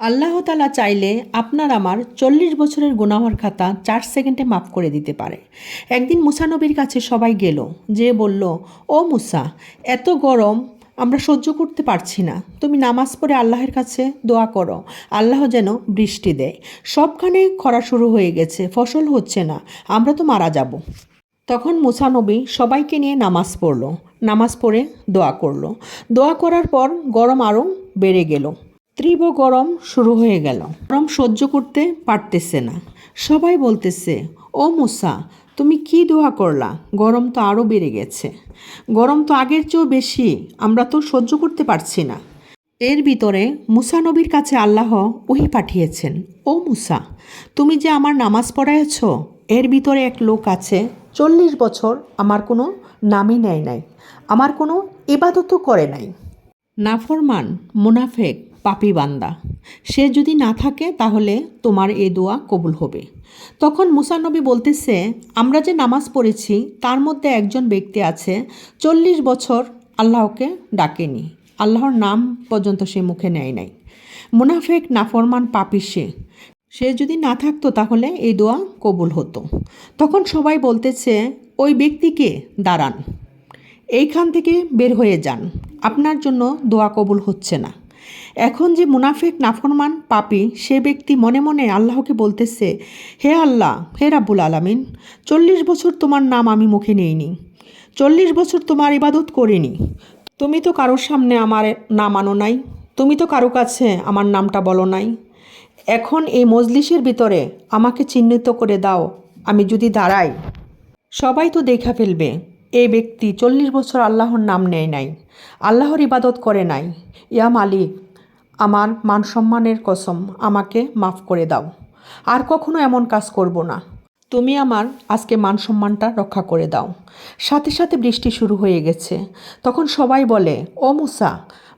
আল্লাহ তালা চাইলে আপনার আমার চল্লিশ বছরের গুনাহর খাতা চার সেকেন্ডে মাফ করে দিতে পারে। একদিন মুসানবীর কাছে সবাই গেল, যে বলল, ও মুসা, এত গরম, আমরা সহ্য করতে পারছি না। তুমি নামাজ পড়ে আল্লাহের কাছে দোয়া করো, আল্লাহ যেন বৃষ্টি দেয়। সবখানে খরা শুরু হয়ে গেছে, ফসল হচ্ছে না, আমরা তো মারা যাব। তখন মুসানবী সবাইকে নিয়ে নামাজ পড়ল, নামাজ পড়ে দোয়া করল। দোয়া করার পর গরম আরও বেড়ে গেল। তীব্র গরম শুরু হয়ে গেল। গরম সহ্য করতে পারতেছে না। সবাই বলতেছে, ও মুসা, তুমি কি দোয়া করলা? গরম তো আরও বেড়ে গেছে। গরম তো আগের চেয়েও বেশি, আমরা তো সহ্য করতে পারছি না। এর ভিতরে মুসা নবীর কাছে আল্লাহ ওহি পাঠিয়েছেন, ও মুসা, তুমি যে আমার নামাজ পড়াইছ, এর ভিতরে এক লোক আছে, চল্লিশ বছর আমার কোনো নামই নেয় নাই, আমার কোনো ইবাদতও করে নাই। নাফরমান, মুনাফেক পাপি বান্দা। সে যদি না থাকে, তাহলে তোমার এ দোয়া কবুল হবে। তখন মুসানবী বলতেছে, আমরা যে নামাজ পড়েছি, তার মধ্যে একজন ব্যক্তি আছে, চল্লিশ বছর আল্লাহকে ডাকেনি। আল্লাহর নাম পর্যন্ত সে মুখে নেয় নাই। মুনাফেক, নাফরমান, পাপি সে। সে যদি না থাকতো, তাহলে এই দোয়া কবুল হতো। তখন সবাই বলতেছে, ওই ব্যক্তিকে দাঁড়ান। এইখান থেকে বের হয়ে যান। আপনার জন্য দোয়া কবুল হচ্ছে না। এখন যে মুনাফেক নাফরমান পাপি, সে ব্যক্তি মনে মনে আল্লাহকে বলতেছে, হে আল্লাহ, হে রাব্বুল আলামিন, চল্লিশ বছর তোমার নাম আমি মুখে নেইনি। চল্লিশ বছর তোমার ইবাদত করিনি। তুমি তো কারোর সামনে আমার নাম আনো নাই। তুমি তো কারও কাছে আমার নামটা বলো নাই। এখন এই মজলিসের ভিতরে আমাকে চিহ্নিত করে দাও। আমি যদি দাঁড়াই, সবাই তো দেখা ফেলবে। এই ব্যক্তি চল্লিশ বছর আল্লাহর নাম নেয় নাই, আল্লাহর ইবাদত করে নাই। ইয়া মালিক, আমার মান সম্মানের কসম, আমাকে মাফ করে দাও। আর কখনো এমন কাজ করব না। তুমি আমার আজকে মান সম্মানটা রক্ষা করে দাও। সাথে সাথে বৃষ্টি শুরু হয়ে গেছে। তখন সবাই বলে, ও মুসা,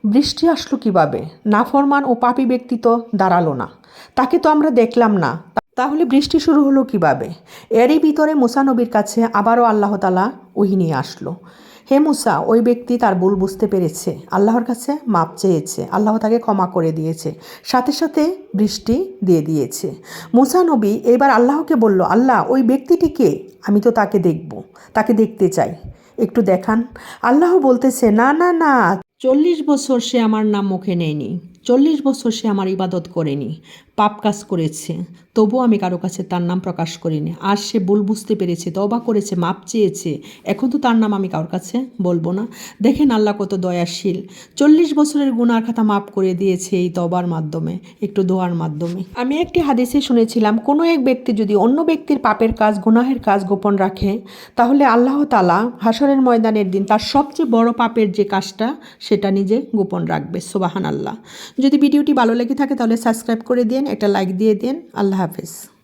বৃষ্টি আসলো কীভাবে? নাফরমান ও পাপি ব্যক্তি তো দাঁড়াল না। তাকে তো আমরা দেখলাম না। তাহলে বৃষ্টি শুরু হলো কীভাবে? এরই ভিতরে মুসা নবীর কাছে আবারও আল্লাহ তালা ওহি নিয়ে আসলো। হে মুসা, ওই ব্যক্তি তার ভুল বুঝতে পেরেছে, আল্লাহর কাছে মাপ চেয়েছে, আল্লাহ তাকে ক্ষমা করে দিয়েছে, সাথে সাথে বৃষ্টি দিয়ে দিয়েছে। মুসা নবী এবার আল্লাহকে বলল, আল্লাহ, ওই ব্যক্তিটিকে আমি তো তাকে দেখব, তাকে দেখতে চাই। একটু দেখান। আল্লাহ বলতেছে, না না না, চল্লিশ বছর সে আমার নাম মুখে নেয়নি। চল্লিশ বছর সে আমার ইবাদত করেনি, পাপ কাজ করেছে। তবুও আমি কারও কাছে তার নাম প্রকাশ করিনি। আর সে ভুল বুঝতে পেরেছে তবা করেছে, মাপ চেয়েছে। এখন তো তার নাম আমি কারোর কাছে বলব না। দেখেন আল্লাহ কত দয়াশীল। চল্লিশ বছরের গুনার খাতা মাপ করে দিয়েছে এই তবার মাধ্যমে, একটু দোয়ার মাধ্যমে। আমি একটি হাদিসে শুনেছিলাম, কোনো এক ব্যক্তি যদি অন্য ব্যক্তির পাপের কাজ, গুনাহের কাজ গোপন রাখে, তাহলে আল্লাহ তালা হাসরের ময়দানের দিন তার সবচেয়ে বড় পাপের যে কাজটা, সেটা নিজে গোপন রাখবে। সোবাহান আল্লাহ যদি ভিডিওটি ভালো লেগে থাকে তাহলে সাবস্ক্রাইব করে দিন, একটা লাইক দিয়ে দিন। আল্লাহ হাফেজ।